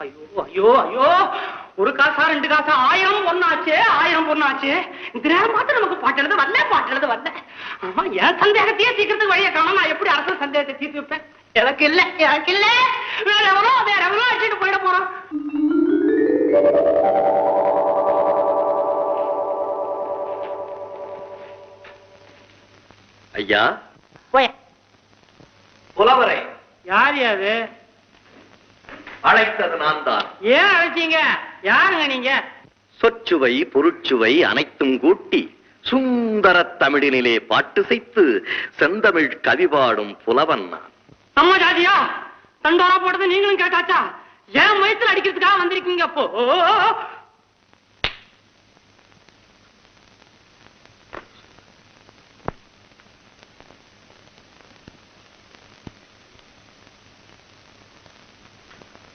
ஐயோ ஐயோ ஐயோ. ஒரு காசா ரெண்டு காசா ஆயிரம் பொண்ணாச்சு ஆயிரம் பொண்ணாச்சு இந்த நேரம் பார்த்து நமக்கு பாட்டு எழுத வரல பாட்டு எழுத வரல. ஆமா என் சந்தேகத்தையே சீக்கிரத்துக்கு வழியை காணும். நான் எப்படி அரசு சந்தேகத்தை தீர்த்து வைப்பேன்? எனக்கு இல்ல எனக்கு இல்ல. வேற எவனோ வேற எவனோ அடிச்சுட்டு போயிட போறான். ஐயா? போய. புலவரை யார் அது? அழைத்தது நான் தான் ஏன் அழைச்சீங்க? யாருங்க நீங்க? சொற்சுவை பொருட்சுவை அனைத்தும் கூட்டி சுந்தர தமிழினிலே பாட்டு செய்து செந்தமிழ் கவி பாடும் புலவன் நான். நம்ம ஜாதியா தண்டோரா போட்டது நீங்களும் கேட்டாச்சா? ஏன் வயித்துல அடிக்கிறதுக்காக வந்திருக்கீங்க அப்போ?